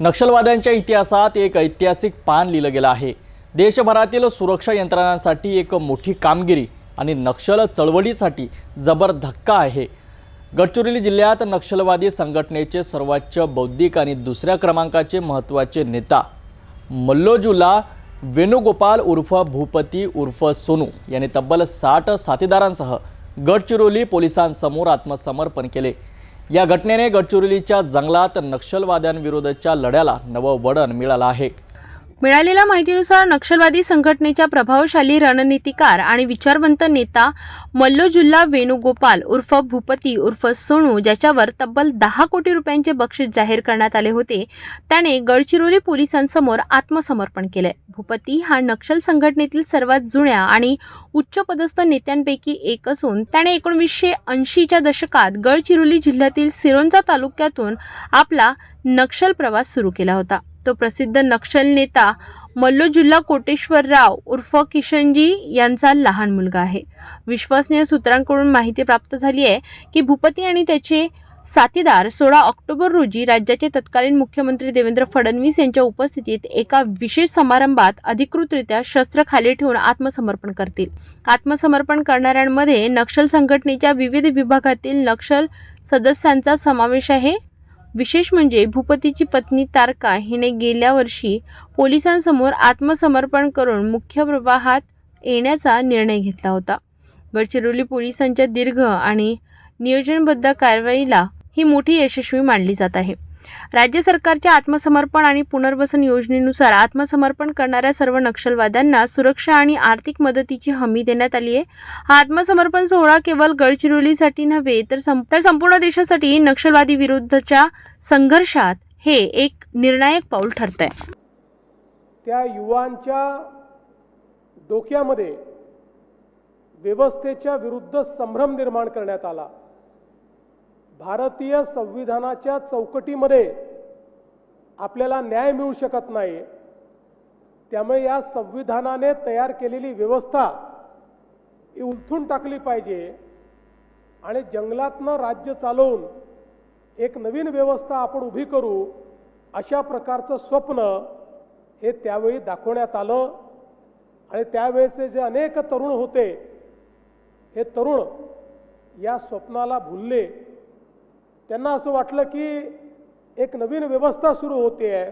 नक्षलवाद्यांच्या इतिहासात एक ऐतिहासिक पान लिहिलं गेलं आहे. देशभरातील सुरक्षा यंत्रणांसाठी एक मोठी कामगिरी आणि नक्षल चळवळीसाठी जबर धक्का आहे. गडचिरोली जिल्ह्यात नक्षलवादी संघटनेचे सर्वोच्च बौद्धिक आणि दुसऱ्या क्रमांकाचे महत्त्वाचे नेता मल्लोजुला वेणुगोपाल उर्फ भूपती उर्फ सोनू यांनी तब्बल साठ साथीदारांसह गडचिरोली पोलिसांसमोर आत्मसमर्पण केले. या घटनेने गडचिरोलीच्या जंगलात नक्षलवाद्यांविरोधाच्या लढ्याला नवं वळण मिळालं आहे. मिळालेल्या माहितीनुसार नक्षलवादी संघटनेच्या प्रभावशाली रणनीतिकार आणि विचारवंत नेता मल्लोजुल्ला वेणुगोपाल उर्फ भूपती उर्फ सोनू ज्याच्यावर तब्बल दहा कोटी रुपयांचे बक्षीस जाहीर करण्यात आले होते त्याने गडचिरोली पोलिसांसमोर आत्मसमर्पण केले. भूपती हा नक्षल संघटनेतील सर्वात जुन्या आणि उच्चपदस्थ नेत्यांपैकी एक असून त्याने एकोणवीसशे ऐंशीच्या दशकात गडचिरोली जिल्ह्यातील सिरोंचा तालुक्यातून आपला नक्षल प्रवास सुरू केला होता. तो प्रसिद्ध नक्षल नेता मल्लोजुल्ला कोटेश्वरराव उर्फ किशनजी यांचा लहान मुलगा आहे. विश्वसनीय सूत्रांकडून माहिती प्राप्त झाली आहे की भूपती आणि त्याचे साथीदार सोळा ऑक्टोबर रोजी राज्याचे तत्कालीन मुख्यमंत्री देवेंद्र फडणवीस यांच्या उपस्थितीत एका विशेष समारंभात अधिकृतरित्या शस्त्र खाली ठेवून आत्मसमर्पण करतील. आत्मसमर्पण करणाऱ्यांमध्ये नक्षल संघटनेच्या विविध विभागातील नक्षल सदस्यांचा समावेश आहे. विशेष म्हणजे भूपतीची पत्नी तारका हिने गेल्या वर्षी पोलिसांसमोर आत्मसमर्पण करून मुख्य प्रवाहात येण्याचा निर्णय घेतला होता. गडचिरोली पोलिसांच्या दीर्घ आणि नियोजनबद्ध कारवाईला ही मोठी यशस्वी मानली जात आहे. राज्य सरकारच्या आत्मसमर्पण आणि पुनर्वसन योजनेनुसार आत्मसमर्पण करणाऱ्या सर्व नक्षलवाद्यांना सुरक्षा आणि आर्थिक मदतीची हमी देण्यात आली आहे. हा आत्मसमर्पण सोहळा केवळ गडचिरोलीसाठी नव्हे तर तर संपूर्ण देशासाठी नक्षलवादी विरुद्धच्या संघर्षात हे एक निर्णायक पाऊल ठरत आहे त्या युवांच्या डोक्यामध्ये व्यवस्थेच्या विरुद्ध संभ्रम निर्माण करण्यात आला. भारतीय संविधानाच्या चौकटीमध्ये आपल्याला न्याय मिळू शकत नाही. त्यामुळे या संविधानाने तयार केलेली व्यवस्था ही उलथून टाकली पाहिजे आणि जंगलातनं राज्य चालवून एक नवीन व्यवस्था आपण उभी करू अशा प्रकारचं स्वप्न हे त्यावेळी दाखवण्यात आलं. आणि त्यावेळेचे जे अनेक तरुण होते हे तरुण या स्वप्नाला भुलले. त्यांना असं वाटलं की एक नवीन व्यवस्था सुरू होते. आहे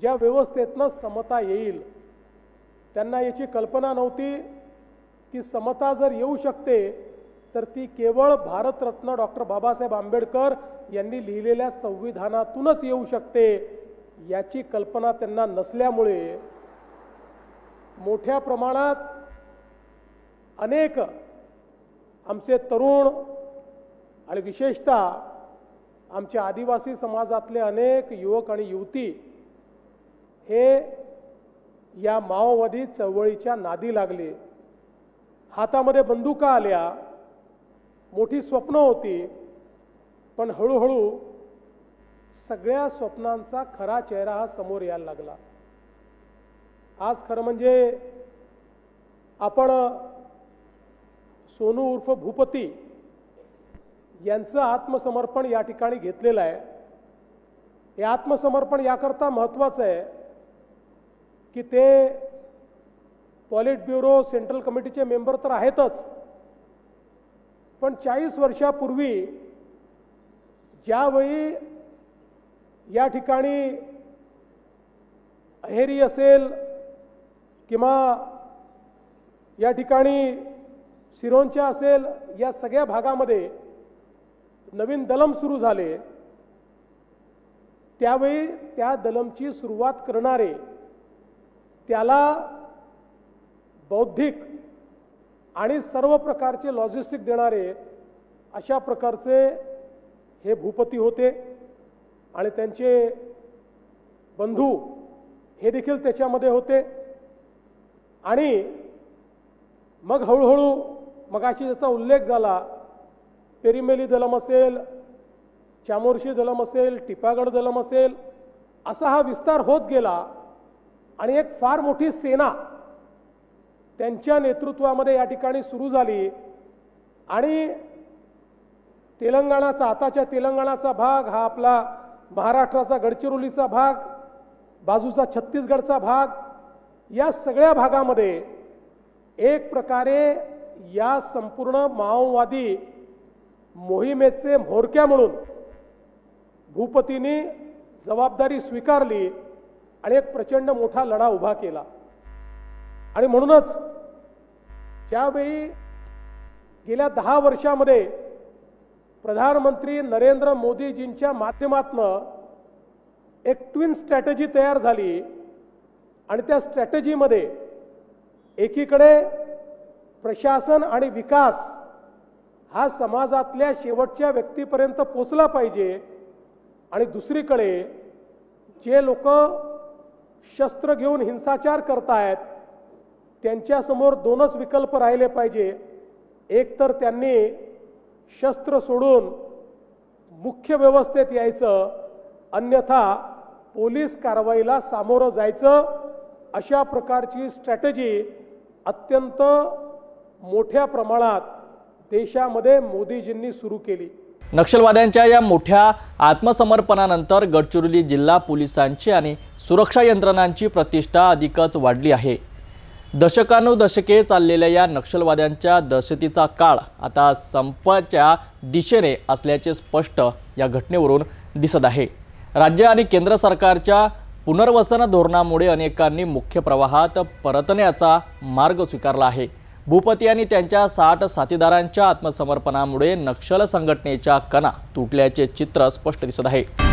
ज्या व्यवस्थेतनं समता येईल. त्यांना याची कल्पना नव्हती की समता जर येऊ शकते तर ती केवळ भारतरत्न डॉक्टर बाबासाहेब आंबेडकर यांनी लिहिलेल्या संविधानातूनच येऊ शकते याची कल्पना त्यांना नसल्यामुळे. मोठ्या प्रमाणात अनेक आमचे तरुण आणि विशेषतः आमच्या आदिवासी समाजातले अनेक युवक आणि युवती हे या माओवादी चळवळीच्या नादी लागले. हातामध्ये बंदुका आल्या. मोठी स्वप्न होती. पण हळूहळू सगळ्या स्वप्नांचा खरा चेहरा हा समोर यायला लागला. आज खरं म्हणजे आपण सोनू उर्फ भूपती यांचं आत्मसमर्पण या ठिकाणी घेतलेलं आहे. हे आत्मसमर्पण याकरता महत्त्वाचं आहे की ते पॉलिट ब्युरो सेंट्रल कमिटीचे मेंबर तर आहेतच. पण चाळीस वर्षापूर्वी ज्यावेळी या ठिकाणी अहेरी असेल किंवा या ठिकाणी सिरोंच्या असेल या सगळ्या भागामध्ये नवीन दलम सुरू झाले त्यावेळी त्या दलमची सुरुवात करणारे त्याला बौद्धिक आणि सर्व प्रकारचे लॉजिस्टिक देणारे अशा प्रकारचे हे भूपती होते आणि त्यांचे बंधू हे देखील त्याच्यामध्ये होते. आणि मग हळूहळू मगाशी ज्याचा उल्लेख झाला पेरिमेली दलम असेल चामोर्शी दलम असेल टिपागड दलम असेल असा हा विस्तार होत गेला आणि एक फार मोठी सेना त्यांच्या नेतृत्वामध्ये या ठिकाणी सुरू झाली. आणि तेलंगणाचा आताच्या तेलंगणाचा भाग हा आपला महाराष्ट्राचा गडचिरोलीचा भाग बाजूचा छत्तीसगडचा भाग या सगळ्या भागामध्ये एक प्रकारे या संपूर्ण माओवादी मोहिमेचे म्होरक्या म्हणून भूपतीने जबाबदारी स्वीकारली आणि एक प्रचंड मोठा लढा उभा केला. आणि म्हणूनच ज्यावेळी गेल्या दहा वर्षामध्ये प्रधानमंत्री नरेंद्र मोदीजींच्या माध्यमातनं एक ट्विन स्ट्रॅटजी तयार झाली आणि त्या स्ट्रॅटजीमध्ये एकीकडे प्रशासन आणि विकास हा समाजातल्या शेवटच्या व्यक्तीपर्यंत पोचला पाहिजे. आणि दुसरीकडे जे लोक शस्त्र घेऊन हिंसाचार करतायत त्यांच्यासमोर दोनच विकल्प राहिले पाहिजे. एक तर त्यांनी शस्त्र सोडून मुख्य व्यवस्थेत यायचं अन्यथा पोलीस कारवाईला सामोरं जायचं. अशा प्रकारची स्ट्रॅटेजी अत्यंत मोठ्या प्रमाणात देशामध्ये मोदीजींनी सुरू केली. नक्षलवाद्यांच्या या मोठ्या आत्मसमर्पणानंतर गडचिरोली जिल्हा पोलिसांची आणि सुरक्षा यंत्रणांची प्रतिष्ठा अधिकच वाढली आहे. दशकानुदशके चाललेल्या या नक्षलवाद्यांच्या दहशतीचा काळ आता संपाच्या दिशेने असल्याचे स्पष्ट या घटनेवरून दिसत आहे. राज्य आणि केंद्र सरकारच्या पुनर्वसन धोरणामुळे अनेकांनी मुख्य प्रवाहात परतण्याचा मार्ग स्वीकारला आहे. भूपती आणि त्यांच्या साठ साथीदारांच्या आत्मसमर्पणामुळे नक्षल संघटनेच्या कणा तुटल्याचे चित्र स्पष्ट दिसत आहे.